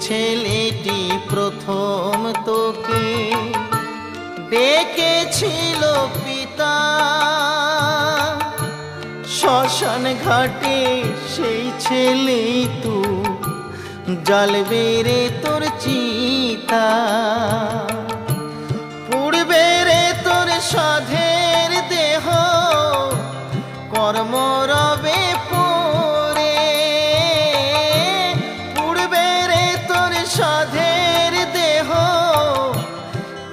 ছেলেটি প্রথম তোকে ডেকেছিল পিতা। শ্মশান ঘাটে সেই ছেলে তু জ্বলবে রে তোর চিতা। পুড়বে রে তোর সাধের দেহ, কর্ম রবে পরে